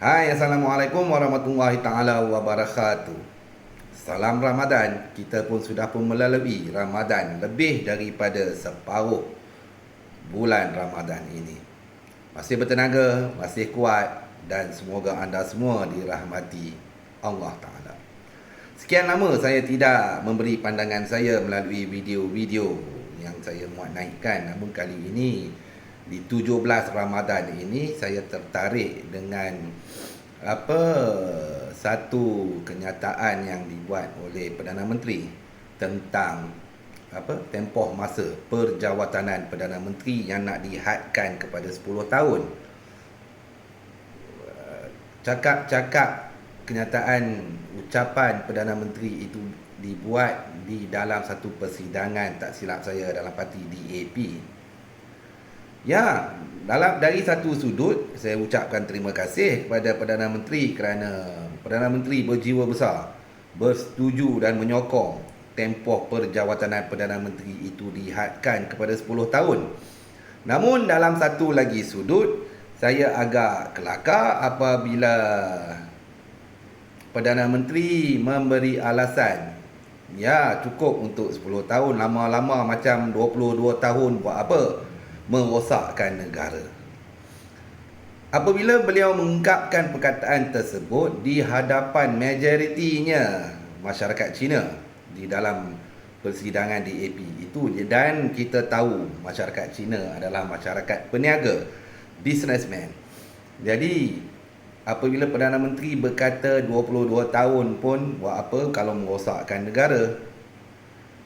Hai, Assalamualaikum warahmatullahi taala wabarakatuh. Salam Ramadan. Kita pun sudah pun melalui Ramadan lebih daripada separuh bulan Ramadan ini. Masih bertenaga, masih kuat dan semoga anda semua dirahmati Allah Taala. Sekian lama saya tidak memberi pandangan saya melalui video-video yang saya muat naikkan namun kali ini di 17 Ramadan ini saya tertarik dengan apa satu kenyataan yang dibuat oleh Perdana Menteri tentang apa tempoh masa perjawatanan Perdana Menteri yang nak dihadkan kepada 10 tahun. Cakap-cakap kenyataan ucapan Perdana Menteri itu dibuat di dalam satu persidangan tak silap saya dalam parti DAP. Ya, dalam dari satu sudut saya ucapkan terima kasih kepada Perdana Menteri kerana Perdana Menteri berjiwa besar bersetuju dan menyokong tempoh perjawatanan Perdana Menteri itu dihadkan kepada 10 tahun. Namun dalam satu lagi sudut saya agak kelakar apabila Perdana Menteri memberi alasan Ya cukup untuk 10 tahun Lama-lama macam 22 tahun buat apa Merosakkan negara. Apabila beliau mengungkapkan perkataan tersebut Di hadapan majoritinya Masyarakat Cina Di dalam persidangan di AP itu Dan kita tahu masyarakat Cina adalah masyarakat peniaga Businessman. Jadi apabila Perdana Menteri berkata 22 tahun pun buat apa kalau merosakkan negara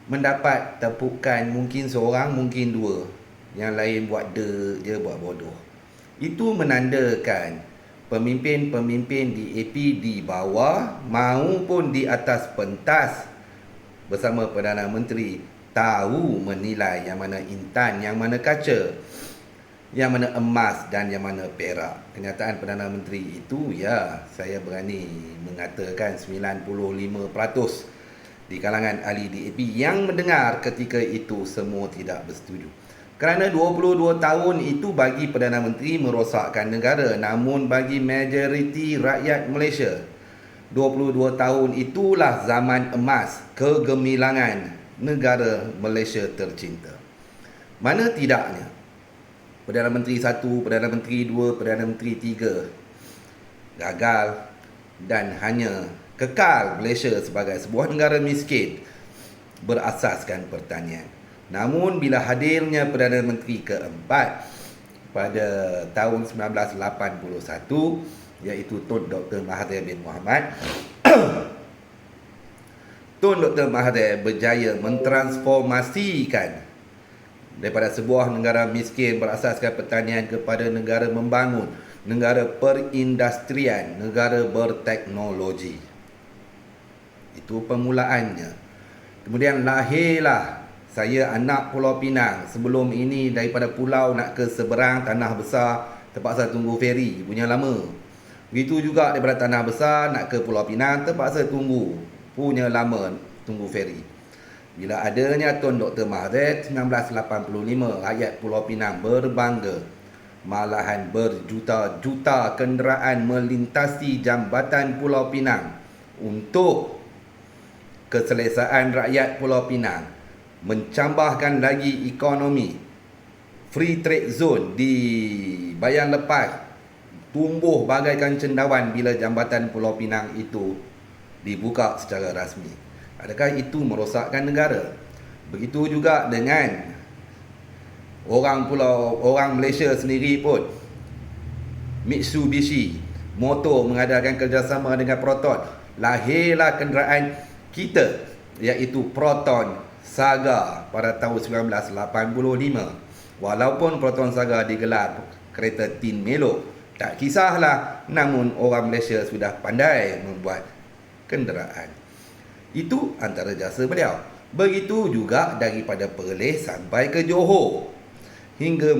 mendapat tepukan mungkin seorang mungkin dua yang lain buat de je buat bodoh itu menandakan pemimpin-pemimpin di AP di bawah maupun di atas pentas bersama Perdana Menteri tahu menilai yang mana intan yang mana kaca yang mana emas dan yang mana perak. Kenyataan Perdana Menteri itu ya saya berani mengatakan 95% di kalangan ahli DAP yang mendengar ketika itu semua tidak bersetuju. Kerana 22 tahun itu bagi Perdana Menteri merosakkan negara namun bagi majoriti rakyat Malaysia 22 tahun itulah zaman emas kegemilangan negara Malaysia tercinta. Mana tidaknya Perdana Menteri satu, Perdana Menteri dua, Perdana Menteri tiga gagal dan hanya kekal Malaysia sebagai sebuah negara miskin berasaskan pertanian. Namun bila hadirnya Perdana Menteri keempat pada tahun 1981 iaitu Tun Dr. Mahathir bin Mohamad Tun Dr. Mahathir berjaya mentransformasikan daripada sebuah negara miskin berasaskan pertanian kepada negara membangun, negara perindustrian, negara berteknologi. Itu permulaannya. Kemudian lahirlah saya anak Pulau Pinang. Sebelum ini daripada pulau nak ke seberang tanah besar terpaksa tunggu feri punya lama. Begitu juga daripada tanah besar nak ke Pulau Pinang terpaksa tunggu punya lama tunggu feri. Bila adanya Tun Dr. Mahathir 1985 rakyat Pulau Pinang berbangga malahan berjuta-juta kenderaan melintasi jambatan Pulau Pinang untuk keselesaan rakyat Pulau Pinang mencambahkan lagi ekonomi free trade zone di Bayan Lepas tumbuh bagaikan cendawan bila jambatan Pulau Pinang itu dibuka secara rasmi. Adakah itu merosakkan negara? Begitu juga dengan orang pulau orang Malaysia sendiri pun Mitsubishi motor mengadakan kerjasama dengan Proton. Lahirlah kenderaan kita iaitu Proton Saga pada tahun 1985. Walaupun Proton Saga digelar kereta tin Melo, tak kisahlah namun orang Malaysia sudah pandai membuat kenderaan. Itu antara jasa beliau. Begitu juga daripada Perlis sampai ke Johor. Hingga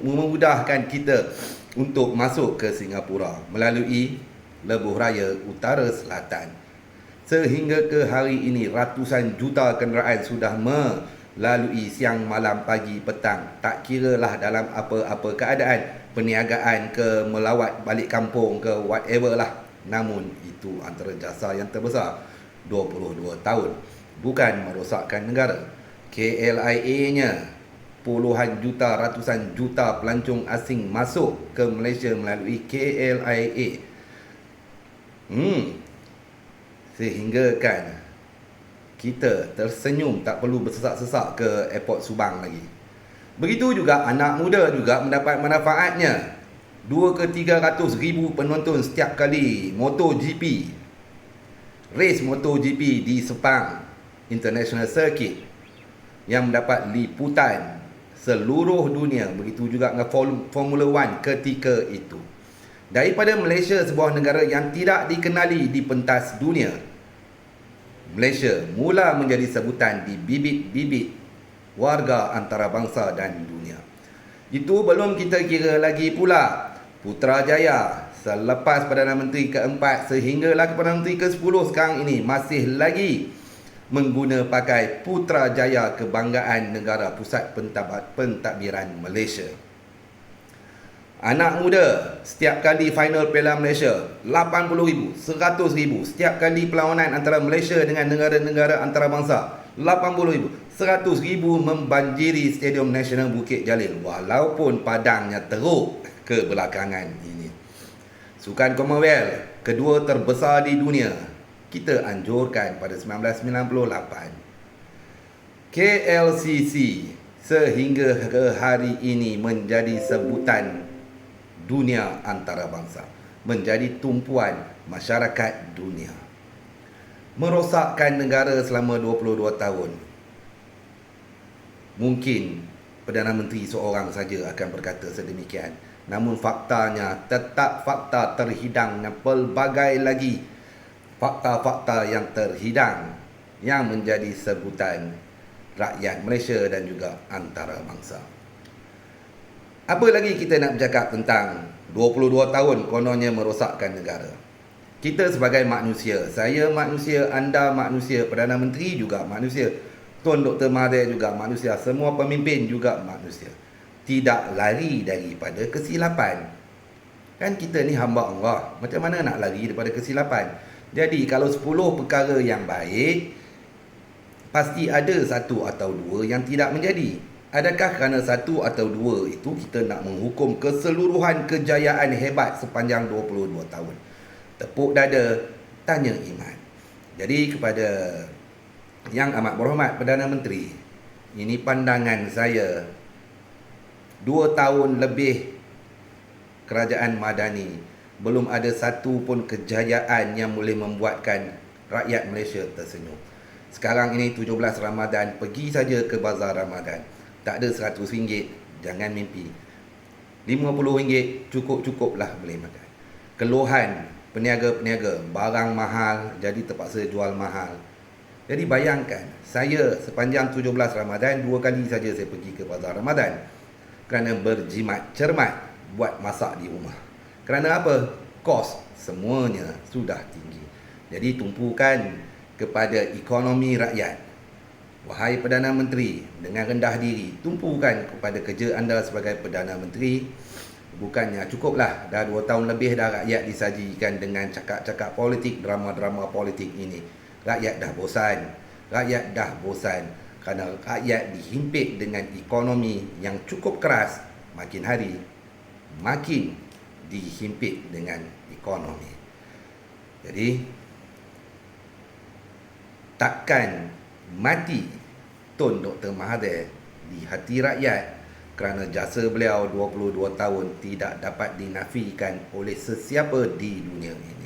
memudahkan kita untuk masuk ke Singapura melalui Lebuh Raya Utara Selatan. Sehingga ke hari ini ratusan juta kenderaan sudah melalui siang malam pagi petang. Tak kira lah dalam apa-apa keadaan perniagaan ke melawat balik kampung ke whatever lah. Namun itu antara jasa yang terbesar 22 tahun bukan merosakkan negara. KLIA-nya puluhan juta ratusan juta pelancong asing masuk ke Malaysia melalui KLIA. Hmm. Sehingga kan kita tersenyum tak perlu bersesak-sesak ke airport Subang lagi. Begitu juga anak muda juga mendapat manfaatnya. 2 ke 300 ribu penonton setiap kali MotoGP. Race MotoGP di Sepang International Circuit yang mendapat liputan seluruh dunia. Begitu juga dengan Formula 1 ketika itu. Daripada Malaysia sebuah negara yang tidak dikenali di pentas dunia. Malaysia mula menjadi sebutan di bibit-bibit warga antarabangsa dan dunia. Itu belum kita kira lagi pula Putrajaya selepas Perdana Menteri keempat sehinggalah Perdana Menteri ke-10 sekarang ini masih lagi mengguna pakai Putrajaya kebanggaan negara pusat pentadbiran Malaysia. Anak muda setiap kali final Piala Malaysia 80,000, 100,000 setiap kali perlawanan antara Malaysia dengan negara-negara antarabangsa 80,000, 100,000 membanjiri Stadium Nasional Bukit Jalil walaupun padangnya teruk kebelakangan ini. Sukan Commonwealth kedua terbesar di dunia kita anjurkan pada 1998. KLCC sehingga ke hari ini menjadi sebutan dunia antarabangsa menjadi tumpuan masyarakat dunia. Merosakkan negara selama 22 tahun. Mungkin Perdana Menteri seorang saja akan berkata sedemikian. Namun faktanya tetap fakta terhidang dan pelbagai lagi fakta-fakta yang terhidang yang menjadi sebutan rakyat Malaysia dan juga antarabangsa. Apa lagi kita nak bercakap tentang 22 tahun kononnya merosakkan negara? Kita sebagai manusia, saya manusia, anda manusia, Perdana Menteri juga manusia, Tuan Dr. Mahathir juga manusia, semua pemimpin juga manusia. Tidak lari daripada kesilapan. Kan kita ni hamba Allah, macam mana nak lari daripada kesilapan? Jadi kalau 10 perkara yang baik, pasti ada satu atau dua yang tidak menjadi. Adakah kerana satu atau dua itu kita nak menghukum keseluruhan kejayaan hebat sepanjang 22 tahun? Tepuk dada, tanya iman. Jadi kepada Yang Amat Berhormat Perdana Menteri, ini pandangan saya dua tahun lebih kerajaan Madani belum ada satu pun kejayaan yang boleh membuatkan rakyat Malaysia tersenyum. Sekarang ini 17 Ramadan, pergi saja ke bazar Ramadan tak ada seratus ringgit jangan mimpi. Lima puluh ringgit cukup-cukuplah boleh makan. Keluhan peniaga-peniaga barang mahal jadi terpaksa jual mahal. Jadi bayangkan saya sepanjang 17 Ramadan dua kali saja saya pergi ke bazar Ramadan. Kerana berjimat cermat buat masak di rumah. Kerana apa? Kos semuanya sudah tinggi. Jadi tumpukan kepada ekonomi rakyat Wahai Perdana Menteri, dengan rendah diri, tumpukan kepada kerja anda sebagai Perdana Menteri. Bukannya cukuplah, dah dua tahun lebih dah rakyat disajikan dengan cakap-cakap politik, drama-drama politik ini. Rakyat dah bosan. Rakyat dah bosan kerana rakyat dihimpit dengan ekonomi yang cukup keras makin hari makin dihimpit dengan ekonomi. Jadi takkan mati Tun Dr. Mahathir di hati rakyat kerana jasa beliau 22 tahun tidak dapat dinafikan oleh sesiapa di dunia ini.